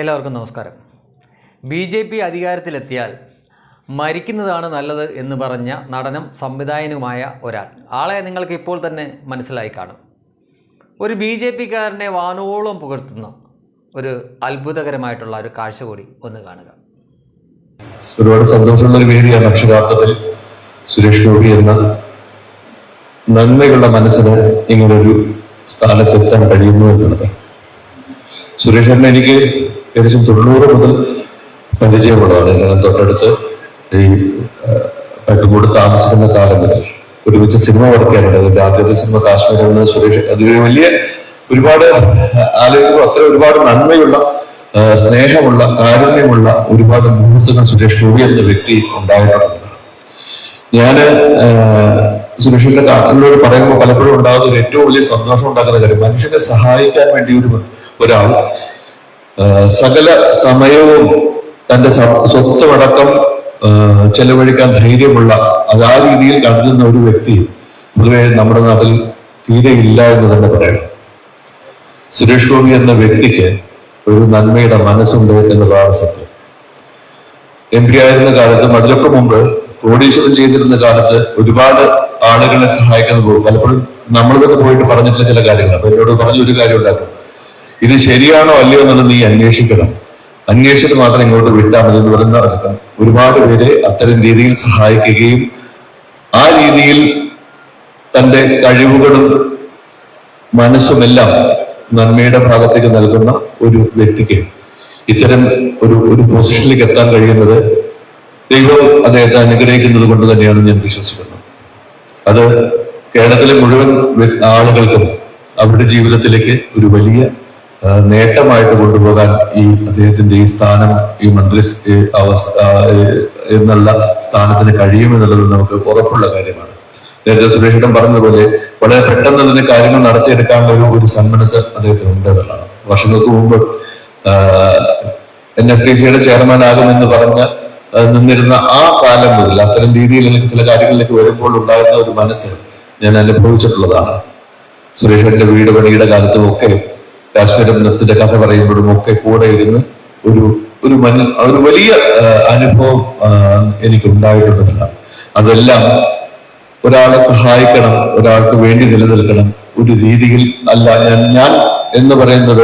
എല്ലാവർക്കും നമസ്കാരം. B J P അധികാരത്തിലെത്തിയാൽ മരിക്കുന്നതാണ് നല്ലത് എന്ന് പറഞ്ഞ നടനും സംവിധായകനുമായ ഒരാൾ. ആളെ നിങ്ങൾക്ക് ഇപ്പോൾ തന്നെ മനസ്സിലായി കാണും. ഒരു ബി ജെ പിക്കാരനെ വാനോളം പുകഴ്ത്തുന്ന ഒരു അത്ഭുതകരമായിട്ടുള്ള ഒരു കാഴ്ച കൂടി ഒന്ന് കാണുക. ഒരുപാട് സന്തോഷമുള്ള ഒരു വേദിയാണ് അക്ഷരാർത്ഥത്തിൽ സുരേഷ് ഗോപി എന്ന നന്മയുള്ള മനസ്സിന് ഇങ്ങനൊരു സ്ഥാനത്തെത്താൻ കഴിയുന്നു എന്നുള്ളത്. സുരേഷ് എനിക്ക് ഏകദേശം തൊണ്ണൂറ് മുതൽ പരിചയമുള്ളതാണ് ഞാൻ തൊട്ടടുത്ത് ഈ പട്ടുകൂട് താമസിക്കുന്ന കാലം മുതൽ ഒരുമിച്ച് സിനിമ വർക്ക് അതിന്റെ ആദ്യത്തെ സിനിമ കാശ്മീരിൽ നിന്ന് സുരേഷ് അതൊരു വലിയ ഒരുപാട് ആലോചിക്കുമ്പോൾ അത്ര ഒരുപാട് നന്മയുള്ള സ്നേഹമുള്ള കാരുണ്യമുള്ള ഒരുപാട് മുഹൂർത്തങ്ങൾ സുരേഷ് ഗോപി എന്ന വ്യക്തി ഉണ്ടായിട്ടുണ്ട് ഞാൻ സുരേഷിന്റെ കാട്ടിലൂടെ പറയുമ്പോൾ പലപ്പോഴും ഉണ്ടാകുന്ന ഒരു ഏറ്റവും വലിയ സന്തോഷം ഉണ്ടാക്കുന്ന കാര്യം മനുഷ്യനെ സഹായിക്കാൻ വേണ്ടി ഒരു ഒരാൾ സകല സമയവും തന്റെ സ്വത്തുമടക്കം ചെലവഴിക്കാൻ ധൈര്യമുള്ള അത് ആ രീതിയിൽ കരുതുന്ന ഒരു വ്യക്തി പൊതുവെ നമ്മുടെ നാട്ടിൽ തീരെ ഇല്ല എന്ന് തന്നെ പറയണം. സുരേഷ് ഗോപി എന്ന വ്യക്തിക്ക് ഒരു നന്മയുടെ മനസ്സുണ്ട് എന്നുള്ളതാണ് സത്യം. എം പി ആയിരുന്ന കാലത്ത് അതിലൊക്കെ മുമ്പ് കോടീശ്വരം ചെയ്തിരുന്ന കാലത്ത് ഒരുപാട് ആളുകളെ സഹായിക്കുന്നത് പലപ്പോഴും നമ്മൾ തന്നെ പോയിട്ട് പറഞ്ഞിട്ടുള്ള ചില കാര്യങ്ങൾ അപ്പൊ എന്നോട് പറഞ്ഞ ഒരു കാര്യം ഉണ്ടാക്കും ഇത് ശരിയാണോ അല്ലയോ എന്നുള്ളത് നീ അന്വേഷിക്കണം. അന്വേഷിച്ചിട്ട് മാത്രം ഇങ്ങോട്ട് വിട്ടാൽ മതി എന്ന് പറയുന്ന ഒരുപാട് പേരെ അത്തരം രീതിയിൽ സഹായിക്കുകയും ആ രീതിയിൽ തന്റെ കഴിവുകളും മനസ്സുമെല്ലാം നന്മയുടെ ഭാഗത്തേക്ക് നൽകുന്ന ഒരു വ്യക്തിക്ക് ഇത്തരം ഒരു ഒരു പൊസിഷനിലേക്ക് എത്താൻ കഴിയുന്നത് ദൈവം അദ്ദേഹത്തെ അനുഗ്രഹിക്കുന്നത് കൊണ്ട് തന്നെയാണ് ഞാൻ വിശ്വസിക്കുന്നത് അത് കേരളത്തിലെ മുഴുവൻ ആളുകൾക്കും അവരുടെ ജീവിതത്തിലേക്ക് ഒരു വലിയ നേട്ടമായിട്ട് കൊണ്ടുപോകാൻ ഈ അദ്ദേഹത്തിന്റെ ഈ സ്ഥാനം ഈ മന്ത്രി അവസ്ഥ എന്നുള്ള സ്ഥാനത്തിന് കഴിയുമെന്നുള്ളത് നമുക്ക് ഉറപ്പുള്ള കാര്യമാണ്. നേരത്തെ സുരേഷിടം പറഞ്ഞതുപോലെ വളരെ പെട്ടെന്ന് തന്നെ കാര്യങ്ങൾ നടത്തിയെടുക്കാനുള്ള ഒരു ഒരു സന്മനസ് അദ്ദേഹത്തിന് ഉണ്ട് എന്നുള്ളതാണ്. വർഷങ്ങൾക്ക് മുമ്പ് എൻ. എഫ്. ടി. സിയുടെ ചെയർമാൻ ആകുമെന്ന് പറഞ്ഞ് നിന്നിരുന്ന ആ കാലം മുതൽ അത്തരം രീതിയിൽ അല്ലെങ്കിൽ ചില കാര്യങ്ങളിലേക്ക് വരുമ്പോൾ ഉണ്ടായിരുന്ന ഒരു മനസ്സ് ഞാൻ അനുഭവിച്ചിട്ടുള്ളതാണ്. സുരേഷിന്റെ വീട് പണിയുടെ കാലത്തും ഒക്കെ കാശ്മീർ നൃത്തിന്റെ കഥ പറയുമ്പോഴും ഒക്കെ കൂടെ ഇരുന്ന് ഒരു ഒരു മന ഒരു വലിയ അനുഭവം എനിക്ക് ഉണ്ടായിട്ടുണ്ടല്ല അതെല്ലാം ഒരാളെ സഹായിക്കണം ഒരാൾക്ക് വേണ്ടി നിലനിൽക്കണം. ഒരു രീതിയിൽ അല്ല ഞാൻ ഞാൻ എന്ന് പറയുന്നത്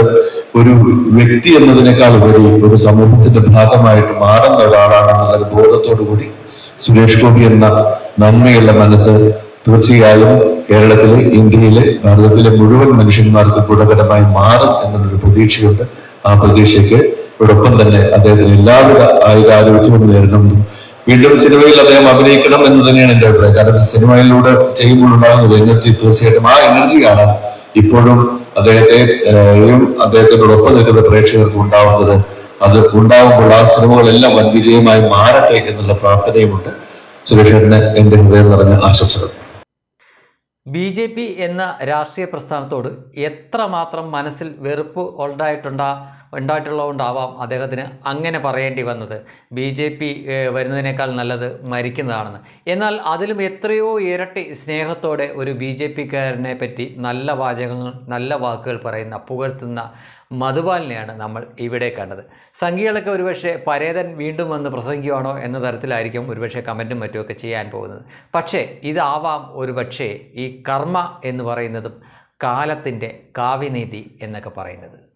ഒരു വ്യക്തി എന്നതിനേക്കാൾ ഉപരി ഒരു സമൂഹത്തിന്റെ ഭാഗമായിട്ട് മാറുന്ന ഒരാളാണെന്നുള്ള ഒരു ബോധത്തോടു കൂടി സുരേഷ് ഗോപി എന്ന നന്മയുള്ള മനസ്സ് തീർച്ചയായും കേരളത്തിലെ ഇന്ത്യയിലെ ഭാരതത്തിലെ മുഴുവൻ മനുഷ്യന്മാർക്ക് ഗുണകരമായി മാറും എന്നൊരു പ്രതീക്ഷയുണ്ട്. ആ പ്രതീക്ഷയ്ക്ക് ഇതോടൊപ്പം തന്നെ അദ്ദേഹത്തിന് എല്ലാവിധ ആയുരാരോഗ്യവും നേരിടുന്നു വീണ്ടും സിനിമയിൽ അദ്ദേഹം അഭിനയിക്കണം എന്ന് തന്നെയാണ് എന്റെ അഭിപ്രായം. കാരണം സിനിമയിലൂടെ ചെയ്യുമ്പോൾ ഉണ്ടാകുന്ന എനർജി തീർച്ചയായിട്ടും ആ എനർജിയാണ് ഇപ്പോഴും അദ്ദേഹത്തെ അദ്ദേഹത്തിനോടൊപ്പം നിൽക്കുന്ന പ്രേക്ഷകർക്ക് ഉണ്ടാവുന്നത്. അത് ഉണ്ടാകുമ്പോൾ ആ സിനിമകളെല്ലാം വൻ വിജയമായി മാറട്ടെ എന്നുള്ള പ്രാർത്ഥനയുമുണ്ട്. സുരേഷേട്ടന് എന്റെ ഹൃദയം നിറഞ്ഞ ആശംസകൾ. ബി ജെ പി എന്ന രാഷ്ട്രീയ പ്രസ്ഥാനത്തോട് എത്രമാത്രം മനസ്സിൽ വെറുപ്പ് ഉണ്ടായിട്ടുണ്ടാ ഉണ്ടായിട്ടുള്ളതുകൊണ്ടാവാം അദ്ദേഹത്തിന് അങ്ങനെ പറയേണ്ടി വന്നത്. ബി ജെ പി വരുന്നതിനേക്കാൾ നല്ലത് മരിക്കുന്നതാണെന്ന്. എന്നാൽ അതിലും എത്രയോ ഇരട്ടി സ്നേഹത്തോടെ ഒരു ബി ജെ പിക്കാരനെ പറ്റി നല്ല വാചകങ്ങൾ നല്ല വാക്കുകൾ പറയുന്ന പുകഴ്ത്തുന്ന മധുപാലിനെയാണ് നമ്മൾ ഇവിടെ കണ്ടത്. സംഖ്യകളൊക്കെ ഒരുപക്ഷെ പരേതൻ വീണ്ടും വന്ന് പ്രസംഗിക്കുവാണോ എന്ന തരത്തിലായിരിക്കും ഒരുപക്ഷെ കമന്റും മറ്റുമൊക്കെ ചെയ്യാൻ പോകുന്നത്. പക്ഷേ ഇതാവാം ഒരുപക്ഷേ ഈ കർമ്മ എന്ന് പറയുന്നതും കാലത്തിന്റെ കാവ്യനീതി എന്നൊക്കെ പറയുന്നത്.